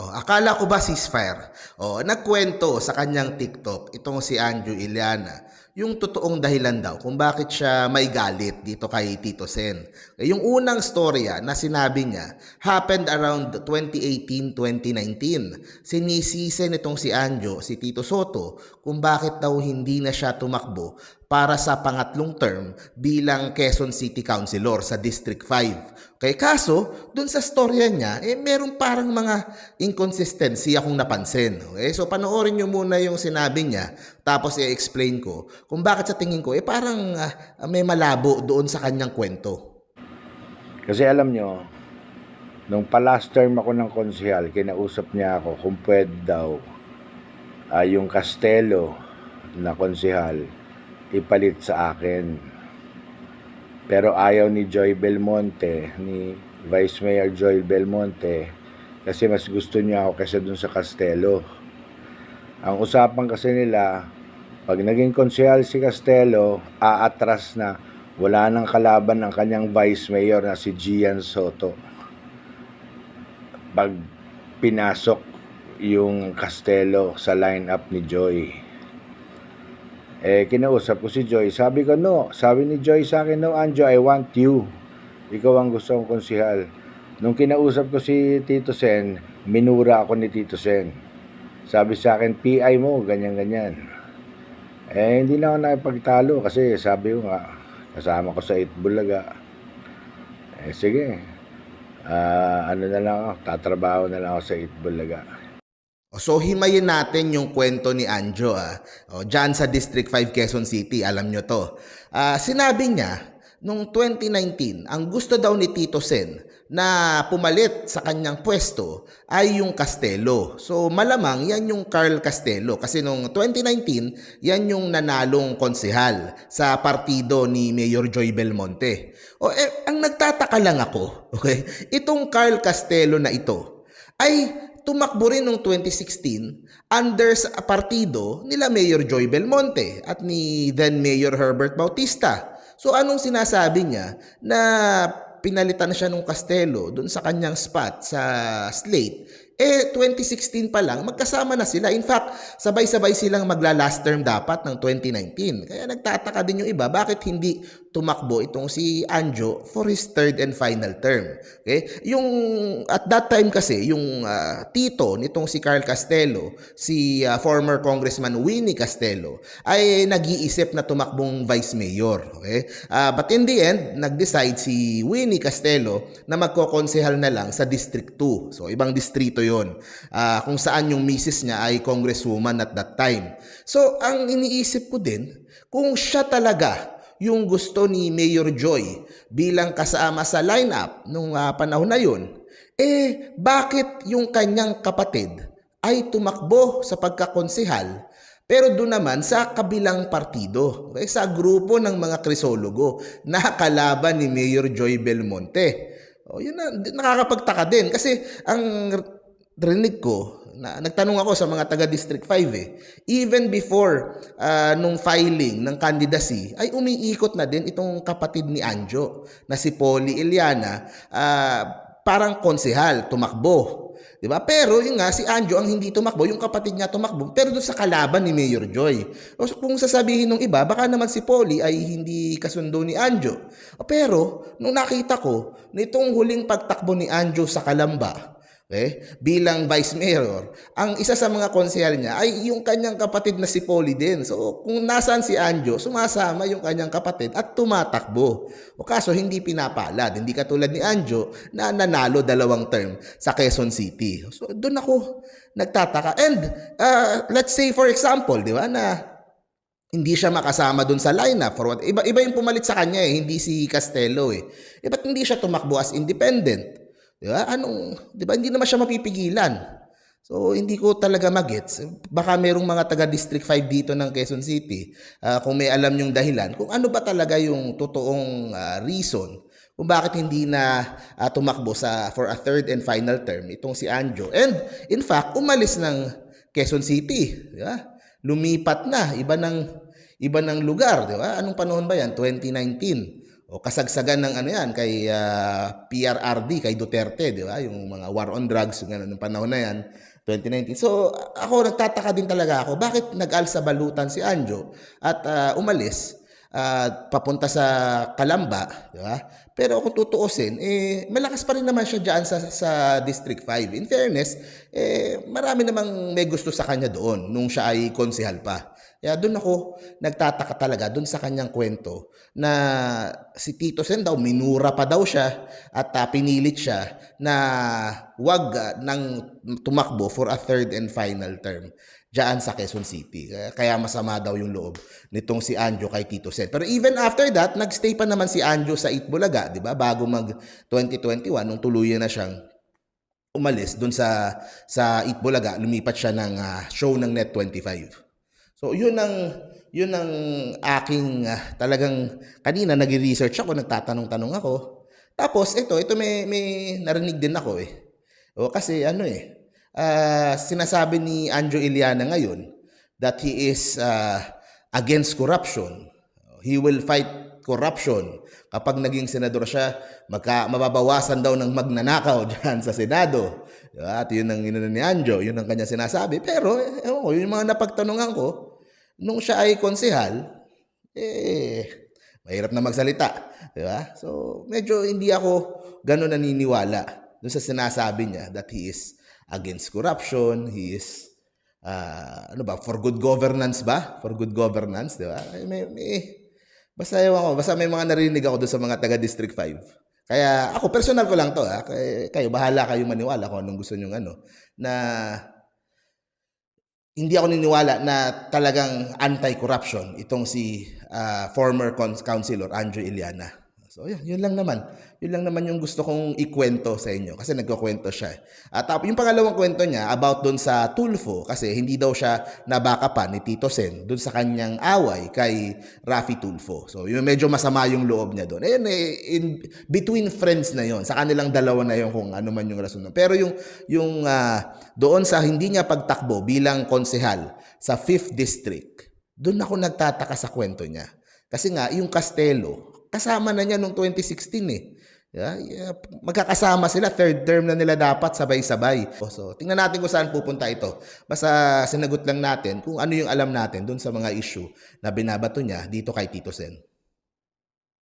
Oh, akala ko ba ceasefire? Oh, nagkwento sa kanyang TikTok itong si Andrew Iliana yung totoong dahilan daw kung bakit siya may galit dito kay Tito Sen. Eh, Yung unang storya na sinabi niya happened around 2018-2019. Sinisisi nitong si Anjo, si Tito Soto, kung bakit daw hindi na siya tumakbo para sa pangatlong term bilang Quezon City Councilor sa District 5. Kaya kaso, dun sa storya niya, eh meron parang mga inconsistency akong napansin. Okay? So panoorin nyo muna yung sinabi niya, tapos i-explain ko kung bakit sa tingin ko, eh parang ah, may malabo doon sa kanyang kwento. Kasi alam nyo, nung pa-last term ako ng konsehal, kinausap niya ako kung pwede daw ah, yung Castelo na konsehal ipalit sa akin. Pero ayaw ni Joy Belmonte, ni Vice Mayor Joy Belmonte, kasi mas gusto niya ako kaysa dun sa Castelo. Ang usapan kasi nila, pag naging konsehal si Castelo, aatras na wala nang kalaban ng kanyang vice mayor na si Gian Soto. Pag pinasok yung Castelo sa lineup ni Joy. Eh, kinausap ko si Joy. Sabi ko, no. Sabi ni Joy sa akin, no, Anjo, I want you. Ikaw ang gusto kong konsihal. Nung kinausap ko si Tito Sen, minura ako ni Tito Sen. Sabi sa akin, PI mo, ganyan-ganyan. Eh, hindi na ako nakipagtalo kasi sabi ko nga, kasama ko sa Itbulaga. Eh, sige. Ah, ano na lang ako, tatrabaho na lang ako sa Itbulaga. O, So himayin natin yung kwento ni Anjo ah. O, dyan sa District 5 Quezon City, alam nyo to. Ah, sinabi niya, nung 2019, ang gusto daw ni Tito Sen na pumalit sa kanyang pwesto ay yung Castelo. So malamang yan yung Carl Castelo kasi nung 2019, yan yung nanalong konsehal sa partido ni Mayor Joy Belmonte. O eh, ang nagtataka lang ako, okay? Itong Carl Castelo na ito ay tumakbo rin noong 2016 under sa partido nila Mayor Joy Belmonte at ni then Mayor Herbert Bautista. So anong sinasabi niya na pinalitan na siya nung Castelo doon sa kanyang spot sa slate eh 2016 pa lang magkasama na sila. In fact, sabay-sabay silang magla last term dapat ng 2019. Kaya nagtataka din yung iba bakit hindi tumakbo itong si Anjo for his third and final term. Okay? Yung at that time kasi yung ah, tito nitong si Carl Castelo, si ah, former Congressman Winnie Castelo ay nag-iisip na tumakbong vice mayor. Okay? Ah, but in the end, nag-decide si Winnie Castelo na magkokonsehal na lang sa District 2. So ibang distrito 'yon. Ah, kung saan yung misis niya ay congresswoman at that time. So ang iniisip ko din, kung siya talaga yung gusto ni Mayor Joy bilang kasama sa lineup nung ah, panahon na yun, eh bakit yung kanyang kapatid ay tumakbo sa pagkakonsehal pero doon naman sa kabilang partido, okay, sa grupo ng mga krisologo na kalaban ni Mayor Joy Belmonte. O yun na, nakakapagtaka din kasi ang rinig ko, na, nagtanong ako sa mga taga District 5 eh. Even before ah, nung filing ng candidacy, ay umiikot na din itong kapatid ni Anjo na si Polly Eliana, ah, parang konsehal, tumakbo. 'Di ba? Pero yun nga si Anjo ang hindi tumakbo, yung kapatid niya tumakbo, pero doon sa kalaban ni Mayor Joy. O kung sasabihin ng iba, baka naman si Polly ay hindi kasundo ni Anjo. Pero nung nakita ko nitong huling pagtakbo ni Anjo sa Kalamba, Okay? Bilang vice mayor, ang isa sa mga konsehal niya ay yung kanyang kapatid na si Polly din. So, kung nasaan si Anjo, sumasama yung kanyang kapatid at tumatakbo. O kaso, hindi pinapalad. Hindi katulad ni Anjo na nanalo dalawang term sa Quezon City. So, doon ako nagtataka. And, uh, let's say for example, di ba, na hindi siya makasama dun sa lineup for what iba iba yung pumalit sa kanya eh hindi si Castelo eh eh ba't hindi siya tumakbo as independent di ba anong di ba hindi naman siya mapipigilan so hindi ko talaga magets baka merong mga taga District 5 dito ng Quezon City ah, kung may alam yung dahilan kung ano ba talaga yung totoong ah, reason kung bakit hindi na ah, tumakbo sa for a third and final term itong si Anjo and in fact umalis ng Quezon City di ba lumipat na iba ng iba ng lugar, di ba? Anong panahon ba 'yan? 2019. O kasagsagan ng ano yan kay ah, PRRD, kay Duterte, di ba? Yung mga war on drugs, yung nung panahon na yan, 2019. So ako nagtataka din talaga ako, bakit nag-alsa balutan si Anjo at ah, umalis at papunta sa Kalamba, di ba? Pero kung tutuusin, eh, malakas pa rin naman siya dyan sa, sa District 5. In fairness, eh, marami namang may gusto sa kanya doon nung siya ay konsehal pa. Kaya doon ako nagtataka talaga doon sa kanyang kwento na si Tito Sen daw minura pa daw siya at ah, pinilit siya na wag ah, nang tumakbo for a third and final term diyan sa Quezon City. Kaya- masama daw yung loob nitong si Anjo kay Tito Sen. Pero even after that, nagstay pa naman si Anjo sa Itbulaga, 'di ba? Bago mag 2021 nung tuluyan na siyang umalis doon sa sa Itbulaga, lumipat siya ng ah, show ng Net25. So, yun ang yun ang aking ah, talagang kanina nag-research ako, nagtatanong-tanong ako. Tapos ito, ito may may narinig din ako eh. O kasi ano eh, ah, sinasabi ni Anjo Iliana ngayon that he is ah, against corruption. He will fight corruption. Kapag naging senador siya, magka, mababawasan daw ng magnanakaw dyan sa Senado. At yun ang inano ni Anjo, yun ang kanya sinasabi. Pero, eh, ko, yung mga napagtanungan ko, nung siya ay konsehal, eh, mahirap na magsalita. Di ba? So, medyo hindi ako gano'n naniniwala dun sa sinasabi niya that he is against corruption, he is, ah, ano ba, for good governance ba? For good governance, di ba? Eh, May, may, basta ewan ko, basta may mga narinig ako doon sa mga taga District 5. Kaya ako, personal ko lang to. Ha? Kay- Kayo, bahala kayong maniwala kung anong gusto nyong ano. Na hindi ako niniwala na talagang anti-corruption itong si ah, former councilor Andrew Iliana. So yun, yun lang naman. Yun lang naman yung gusto kong ikwento sa inyo kasi nagkukwento siya. At tapos yung pangalawang kwento niya about doon sa Tulfo kasi hindi daw siya nabaka pa ni Tito Sen doon sa kanyang away kay Rafi Tulfo. So yung medyo masama yung loob niya doon. Ayun, eh, in between friends na yon sa kanilang dalawa na yon kung ano man yung rason. nun. Pero yung yung ah, doon sa hindi niya pagtakbo bilang konsehal sa 5th district, doon ako nagtataka sa kwento niya. Kasi nga, yung Castelo, kasama na niya nung 2016 eh. Yeah, yeah, magkakasama sila, third term na nila dapat sabay-sabay. So, tingnan natin kung saan pupunta ito. Basta sinagot lang natin kung ano yung alam natin doon sa mga issue na binabato niya dito kay Tito Sen.